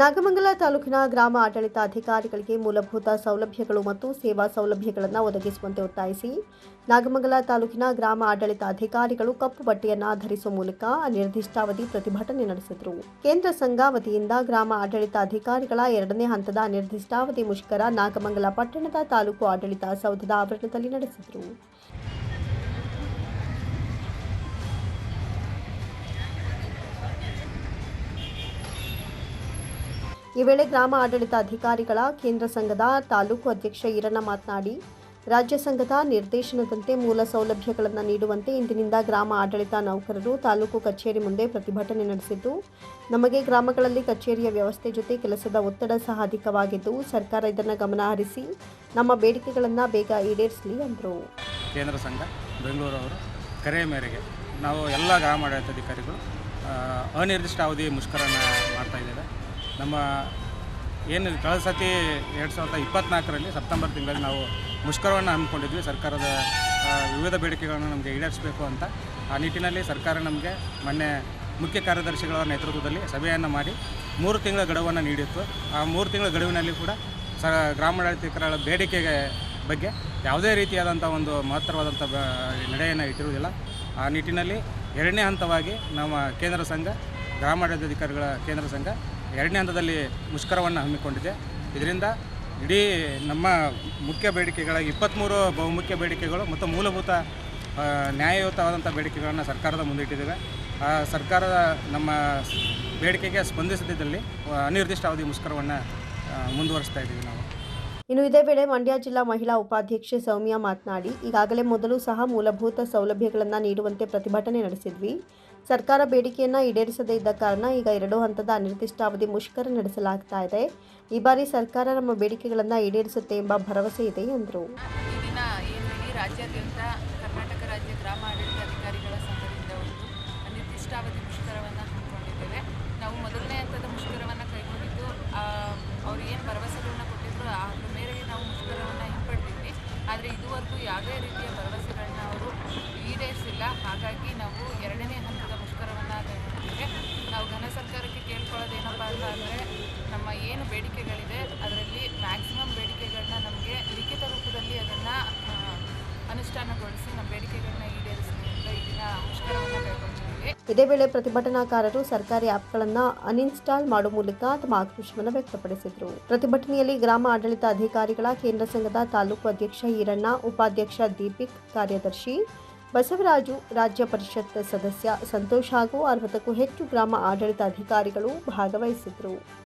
ನಾಗಮಂಗಲ ತಾಲೂಕಿನ ಗ್ರಾಮ ಆಡಳಿತ ಅಧಿಕಾರಿಗಳಿಗೆ ಮೂಲಭೂತ ಸೌಲಭ್ಯಗಳು ಮತ್ತು ಸೇವಾ ಸೌಲಭ್ಯಗಳನ್ನು ಒದಗಿಸುವಂತೆ ಒತ್ತಾಯಿಸಿ ನಾಗಮಂಗಲ ತಾಲೂಕಿನ ಗ್ರಾಮ ಆಡಳಿತಾಧಿಕಾರಿಗಳು ಕಪ್ಪು ಬಟ್ಟೆಯನ್ನು ಧರಿಸುವ ಮೂಲಕ ಅನಿರ್ದಿಷ್ಟಾವಧಿ ಪ್ರತಿಭಟನೆ ನಡೆಸಿದರು. ಕೇಂದ್ರ ಸಂಘ ವತಿಯಿಂದ ಗ್ರಾಮ ಆಡಳಿತಾಧಿಕಾರಿಗಳ ಎರಡನೇ ಹಂತದ ಅನಿರ್ದಿಷ್ಟಾವಧಿ ಮುಷ್ಕರ ನಾಗಮಂಗಲ ಪಟ್ಟಣದ ತಾಲೂಕು ಆಡಳಿತ ಸೌಧದ ಆವರಣದಲ್ಲಿ ನಡೆಸಿದರು. ಈ ವೇಳೆ ಗ್ರಾಮ ಆಡಳಿತ ಅಧಿಕಾರಿಗಳ ಕೇಂದ್ರ ಸಂಘದ ತಾಲೂಕು ಅಧ್ಯಕ್ಷ ಈರಣ್ಣ ಮಾತನಾಡಿ, ರಾಜ್ಯ ಸಂಘದ ನಿರ್ದೇಶನದಂತೆ ಮೂಲ ಸೌಲಭ್ಯಗಳನ್ನು ನೀಡುವಂತೆ ಇಂದಿನಿಂದ ಗ್ರಾಮ ಆಡಳಿತ ನೌಕರರು ತಾಲೂಕು ಕಚೇರಿ ಮುಂದೆ ಪ್ರತಿಭಟನೆ ನಡೆಸಿದ್ದು, ನಮಗೆ ಗ್ರಾಮಗಳಲ್ಲಿ ಕಚೇರಿಯ ವ್ಯವಸ್ಥೆ ಜೊತೆ ಕೆಲಸದ ಒತ್ತಡ ಸಹ ಅಧಿಕವಾಗಿದ್ದು, ಸರ್ಕಾರ ಇದನ್ನು ಗಮನಹರಿಸಿ ನಮ್ಮ ಬೇಡಿಕೆಗಳನ್ನು ಬೇಗ ಈಡೇರಿಸಲಿ ಎಂದರು ಕೇಂದ್ರ ಸಂಘ ಬೆಂಗಳೂರವರು ಕರೆಯ ಮೇರೆಗೆ ನಾವು ಎಲ್ಲ ಗ್ರಾಮ ಆಡಳಿತಾಧಿಕಾರಿಗಳು ಅನಿರ್ದಿಷ್ಟ ಅವಧಿ ಮುಷ್ಕರನ ಮಾಡ್ತಾ ಇದ್ದೇವೆ. ನಮ್ಮ ಏನು ಕಳೆದ ಸತಿ ಎರಡು ಸಾವಿರದ ಇಪ್ಪತ್ನಾಲ್ಕರಲ್ಲಿ ಸೆಪ್ಟೆಂಬರ್ ತಿಂಗಳಲ್ಲಿ ನಾವು ಮುಷ್ಕರವನ್ನು ಹಮ್ಮಿಕೊಂಡಿದ್ವಿ. ಸರ್ಕಾರದ ವಿವಿಧ ಬೇಡಿಕೆಗಳನ್ನು ನಮಗೆ ಈಡೇರಿಸಬೇಕು ಅಂತ. ಆ ನಿಟ್ಟಿನಲ್ಲಿ ಸರ್ಕಾರ ನಮಗೆ ಮೊನ್ನೆ ಮುಖ್ಯ ಕಾರ್ಯದರ್ಶಿಗಳ ನೇತೃತ್ವದಲ್ಲಿ ಸಭೆಯನ್ನು ಮಾಡಿ ಮೂರು ತಿಂಗಳ ಗಡುವನ್ನು ನೀಡಿತ್ತು. ಆ ಮೂರು ತಿಂಗಳ ಗಡುವಿನಲ್ಲಿ ಕೂಡ ಸ ಗ್ರಾಮಾಡಳಿತಗಳ ಬೇಡಿಕೆಗೆ ಬಗ್ಗೆ ಯಾವುದೇ ರೀತಿಯಾದಂಥ ಒಂದು ಮಹತ್ತರವಾದಂಥ ಬ- ನಡೆಯನ್ನು ಇಟ್ಟಿರುವುದಿಲ್ಲ. ಆ ನಿಟ್ಟಿನಲ್ಲಿ ಎರಡನೇ ಹಂತವಾಗಿ ನಮ್ಮ ಕೇಂದ್ರ ಸಂಘ, ಗ್ರಾಮಾಡಳಿತಾಧಿಕಾರಿಗಳ ಕೇಂದ್ರ ಸಂಘ ಎರಡನೇ ಹಂತದಲ್ಲಿ ಮುಷ್ಕರವನ್ನು ಹಮ್ಮಿಕೊಂಡಿದೆ. ಇದರಿಂದ ಇಡೀ ನಮ್ಮ ಮುಖ್ಯ ಬೇಡಿಕೆಗಳ ಇಪ್ಪತ್ತ್ಮೂರು ಬಹುಮುಖ್ಯ ಬೇಡಿಕೆಗಳು ಮತ್ತು ಮೂಲಭೂತ ನ್ಯಾಯಯುತವಾದಂಥ ಬೇಡಿಕೆಗಳನ್ನು ಸರ್ಕಾರದ ಮುಂದಿಟ್ಟಿದ್ದೇವೆ. ಆ ಸರ್ಕಾರದ ನಮ್ಮ ಬೇಡಿಕೆಗೆ ಸ್ಪಂದಿಸದಿದ್ದಲ್ಲಿ ಅನಿರ್ದಿಷ್ಟ ಅವಧಿ ಮುಷ್ಕರವನ್ನು ಮುಂದುವರಿಸ್ತಾ ಇದ್ದೀವಿ ನಾವು. ಇನ್ನು ಇದೇ ವೇಳೆ ಮಂಡ್ಯ ಜಿಲ್ಲಾ ಮಹಿಳಾ ಉಪಾಧ್ಯಕ್ಷೆ ಸೌಮ್ಯ ಮಾತನಾಡಿ, ಈಗಾಗಲೇ ಮೊದಲು ಸಹ ಮೂಲಭೂತ ಸೌಲಭ್ಯಗಳನ್ನು ನೀಡುವಂತೆ ಪ್ರತಿಭಟನೆ ನಡೆಸಿದ್ವಿ. ಸರ್ಕಾರ ಬೇಡಿಕೆಯನ್ನು ಈಡೇರಿಸದೇ ಇದ್ದ ಕಾರಣ ಈಗ ಎರಡು ಹಂತದ ಅನಿರ್ದಿಷ್ಟಾವಧಿ ಮುಷ್ಕರ ನಡೆಸಲಾಗ್ತಾ ಇದೆ. ಈ ಬಾರಿ ಸರ್ಕಾರ ನಮ್ಮ ಬೇಡಿಕೆಗಳನ್ನು ಈಡೇರಿಸುತ್ತೆ ಎಂಬ ಭರವಸೆ ಇದೆ ಎಂದರು. ಆದರೆ ಇದುವರೆಗೂ ಯಾವುದೇ ರೀತಿಯ ಭರವಸೆಗಳನ್ನ ಅವರು ಈಡೇರಿಸಿಲ್ಲ. ಹಾಗಾಗಿ ನಾವು ಎರಡನೇ ಹಂತದ ಮುಷ್ಕರವನ್ನು ಕೈಗೊಂಡಿದ್ದೇವೆ ನಾವು ಘನ ಸರ್ಕಾರಕ್ಕೆ ಕೇಳ್ಕೊಳ್ಳೋದೇನಪ್ಪ ಅಂತ ಅಂದರೆ ನಮ್ಮ ಏನು ಬೇಡಿಕೆಗಳಿದೆ ಅದರಲ್ಲಿ ಮ್ಯಾಕ್ಸಿಮಮ್ ಬೇಡಿಕೆಗಳನ್ನ ನಮಗೆ ಲಿಖಿತ ರೂಪದಲ್ಲಿ ಅದನ್ನು ಅನುಷ್ಠಾನಗೊಳಿಸಿ ನಮ್ಮ ಬೇಡಿಕೆಗಳನ್ನ ಈಡೇರಿಸಿ ಅಂತ ಈ ದಿನ ಮುಷ್ಕರವನ್ನು ಕೈಗೊಂಡಿದ್ದೀವಿ. ಇದೇ ವೇಳೆ ಪ್ರತಿಭಟನಾಕಾರರು ಸರ್ಕಾರಿ ಆ್ಯಪ್ಗಳನ್ನು ಅನ್ಇನ್ಸ್ಟಾಲ್ ಮಾಡುವ ಮೂಲಕ ತಮ್ಮ ಆಕ್ರೋಶವನ್ನು ವ್ಯಕ್ತಪಡಿಸಿದರು. ಪ್ರತಿಭಟನೆಯಲ್ಲಿ ಗ್ರಾಮ ಆಡಳಿತ ಅಧಿಕಾರಿಗಳ ಕೇಂದ್ರ ಸಂಘದ ತಾಲೂಕು ಅಧ್ಯಕ್ಷ ಈರಣ್ಣ, ಉಪಾಧ್ಯಕ್ಷ ದೀಪಿಕ್, ಕಾರ್ಯದರ್ಶಿ ಬಸವರಾಜು, ರಾಜ್ಯ ಪರಿಷತ್ ಸದಸ್ಯ ಸಂತೋಷ್ ಹಾಗೂ ಅರವತ್ತಕ್ಕೂ ಹೆಚ್ಚು ಗ್ರಾಮ ಆಡಳಿತ ಅಧಿಕಾರಿಗಳು ಭಾಗವಹಿಸಿದರು.